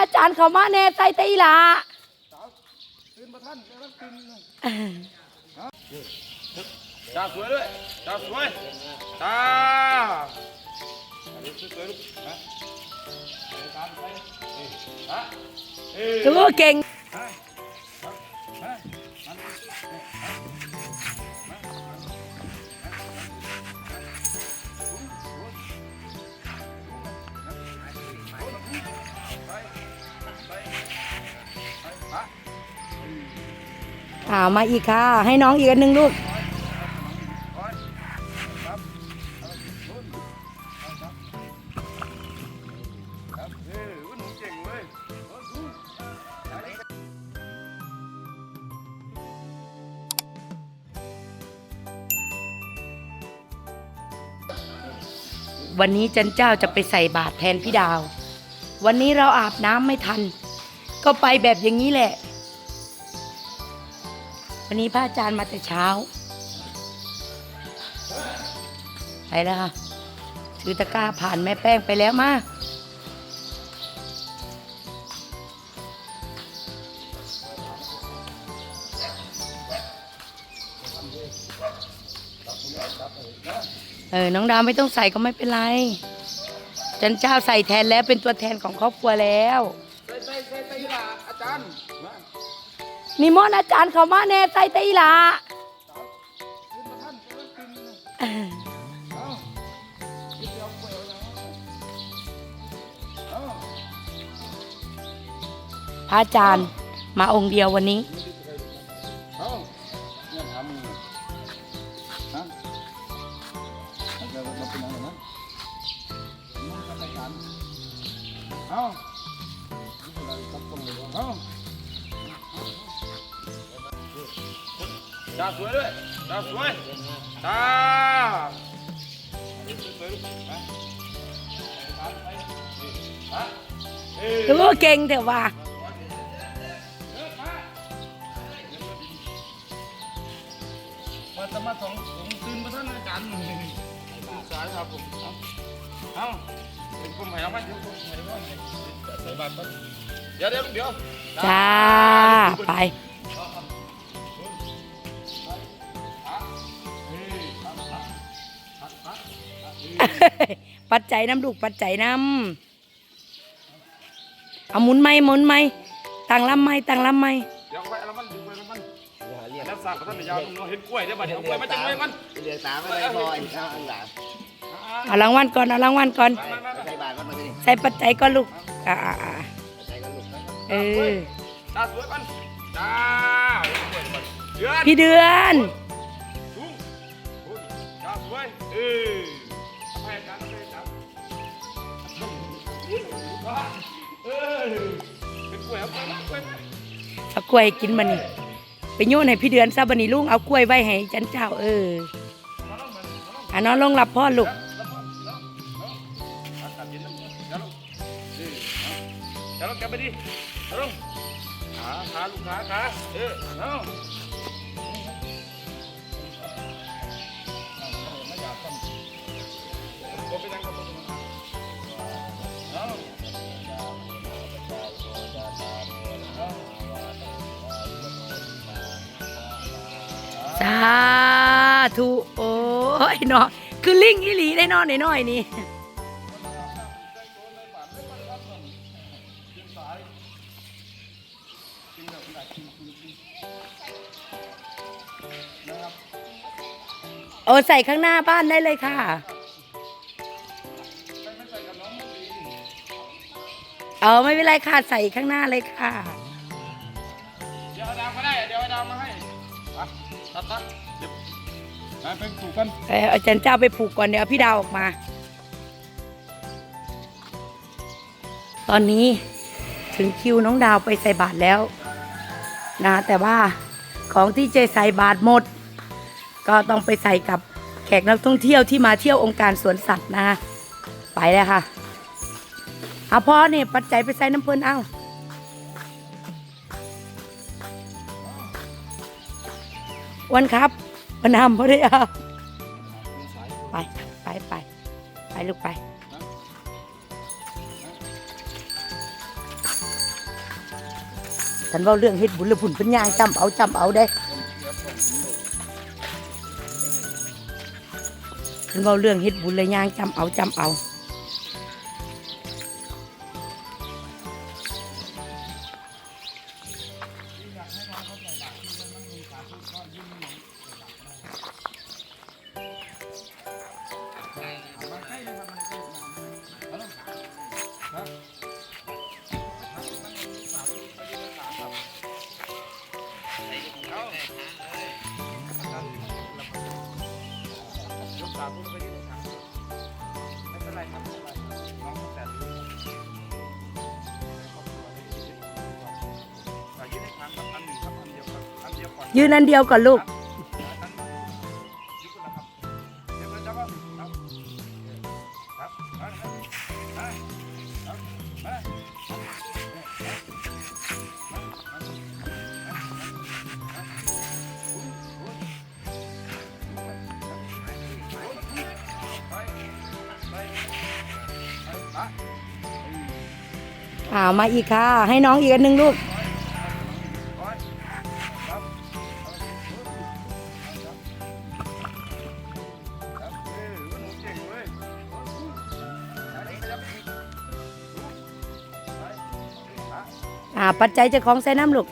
อาจารย์เขามาแน่ใจตีละตื่นมาท่านแล้วตื่นตาสวยด้วยตาสวยตาสวยลูกฮะตามไปฮะเอ้ยโอ้เก่ง อ่ามาอีกค่ะ ให้น้องอีกอันหนึ่งลูก วันนี้จันเจ้าจะไปใส่บาตรแทนพี่ดาว วันนี้เราอาบน้ำไม่ทัน ก็ไปแบบอย่างนี้แหละ วันนี้พระอาจารย์มาแต่เช้า ไปแล้วค่ะ ถือตะกร้าผ่านแม่แป้งไปแล้วมาเออ น้องดาวไม่ต้องใส่ก็ไม่เป็นไร จันเจ้าใส่แทนแล้วเป็นตัวแทนของครอบครัวแล้วใส่ใส่ใส่ใส่ละอาจารย์ นิมนต์อาจารย์เขามาแน่ใจตีละตื่นมาท่านแล้วตื่นเออเอ้าเดี๋ยวเดี๋ยวแล้วเอ้าพระอาจารย์มาองค์เดียววันนี้เตาสวยด้วยตาสวยตาสวยลูกฮะตามไปฮะเอ้ยโอ้เก่งเถอะว่ามาจะมาสองผมตื่นมาท่านอาจารย์ตื่นสายครับผมเอาเอาเป็นกลุ่มไหนเอาไหมเดี๋ยวกลุ่มไหนว่าใส่บาตรก่อนเดี๋ยวเดี๋ยวเดี๋ยวจ้าไป ปัจจัยน้ำลูกปัจจัยน้ำเอาหมุนไหมหมุนไหมตังลำไหมตังลำไหมเดี๋ยวไปแล้วมันดึงไปล้วมันแล้วสากกับท่านยาวตรงนู้นเห็นกล้วยเดี๋ยวบัดเดี๋ยวกล้วยมาจังเลยมันเรียกตามอะไรพออีกข้างหลังเอารางวัลก่อนเอารางวัลก่อนใส่บาทก็มาสิใส่ปัจจัยก่อนลูกอ่าอ่าอ่าเออตาสวยมันตาพี่เดือนสูงสวยเออ เอากล้วยกินมานี่ไปโยนให้พี่เดือนซะบันนี้ลุงเอากล้วยไว้ให้จันเจ้าเอออะน้องลงหลับพ่อลูกแล้วลงเดี๋ยวลงแกไปดิเดี๋ยวลงขาขาลูกขาขาเออเอา ยเนาะคือลิงอีหลีได้นอนน้อยๆนี่โอ้ใส่ข้างหน้าบ้านได้เลยค่ะ เออไม่เป็นไรค่ะใส่ข้างหน้าเลยค่ะ เดี๋ยวเอาดาวมาได้ เดี๋ยวเอาดาวมาให้ไปตัดตัดเดี๋ยว ไปปลูกกันเอออาจารย์เจ้าไปผูกก่อนเดี๋ยวเอาพี่ดาวออกมา ตอนนี้ถึงคิวน้องดาวไปใส่บาตรแล้วนะแต่ว่าของที่เจใส่บาตรหมด ก็ต้องไปใส่กับแขกนักท่องเที่ยวที่มาเที่ยวองค์การสวนสัตว์นะไปแล้วค่ะเอาพ่อเนี่ยปัจจัยไปใส่น้ำเพลินเอาวันครับ วันนำพ่อได้เอาไปไปไปไปลูกไปฉันเว่าเรื่องเฮ็ดบุญและผุนเป็นยางจำเอาจำเอาได้ฉันเว่าเรื่องเฮ็ดบุญและยางจำเอาจำเอา ยืนนันเดียวก่อนลูก อ่ามาอีกค่ะ ให้น้องอีกอันหนึ่งลูก อ่า ปัจจัยเจะของใส่น้ำลูก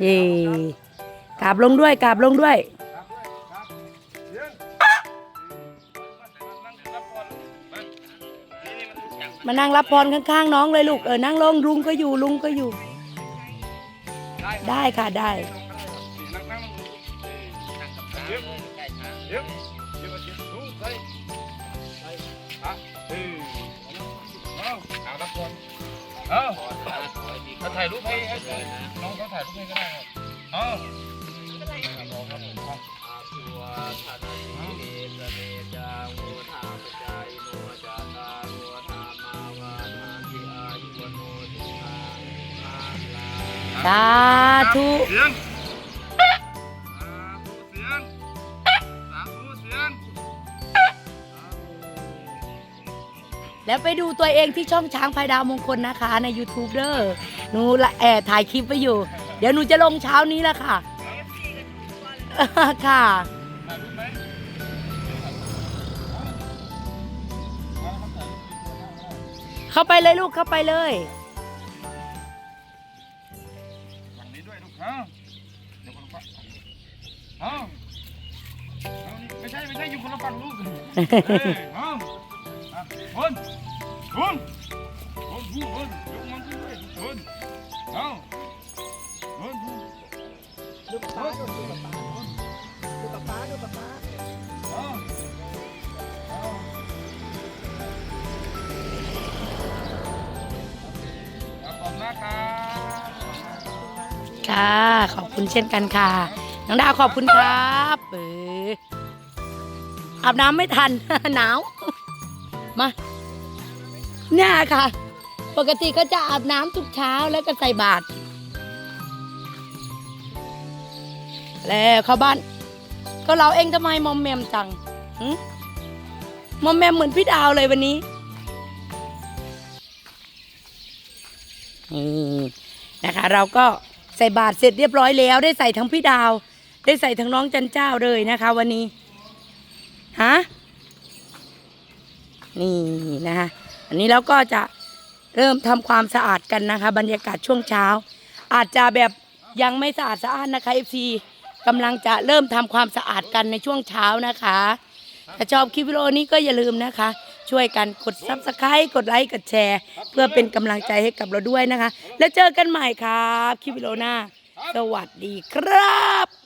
เย่กราบลงด้วยกราบลงด้วย มานั่งรับพรข้างๆ น้องเลยลูกเออนั่งลงลุงก็อยู่ลุงก็อยู่ ได้ค่ะได้เอาถ้าถ่ายรูปให้น้องเขาถ่ายรูปให้ก็ได้ครับเอารอ สาธุ เสียงสาธุเสียงสาธุเสียงแล้วไปดูตัวเองที่ช่องช้างพายดาวมงคลนะคะใน YouTube เด้อหนูละแอบถ่ายคลิปไว้อยู่ เดี๋ยวหนูจะลงเช้านี้แล้วค่ะ ค่ะ เข้าไปเลยลูกเข้าไปเลย ดูป๊าดูป๊าดูป๊าดูป๊าเอาเอาเอาขอบคุณนะครับค่ะ ขอบคุณเช่นกันค่ะ น้องดาวขอบคุณครับเออ อาบน้ำไม่ทัน หนาว มาเนี่ยค่ะ ปกติก็จะอาบน้ำทุกเช้าแล้วก็ใส่บาตรแล้วเข้าบ้าน ก็เราเองทำไมมอมแมมจังมอมแมมเหมือนพี่ดาวเลยวันนี้นี่นะคะ เราก็ใส่บาตรเสร็จเรียบร้อยแล้ว ได้ใส่ทั้งพี่ดาว ได้ใส่ทั้งน้องจันเจ้าเลยนะคะ วันนี้ ฮะนี่นะคะอันนี้เราก็จะเริ่มทำความสะอาดกันนะคะ บรรยากาศช่วงเช้า อาจจะแบบยังไม่สะอาดสะอานนะคะ FC กำลังจะเริ่มทำความสะอาดกันในช่วงเช้านะคะ ถ้าชอบคลิปวิดีโอนี้ก็อย่าลืมนะคะ ช่วยกันกด subscribe กดไลค์กดแชร์ เพื่อเป็นกำลังใจให้กับเราด้วยนะคะ แล้วเจอกันใหม่ครับคลิปวิดีโอหน้า สวัสดีครับ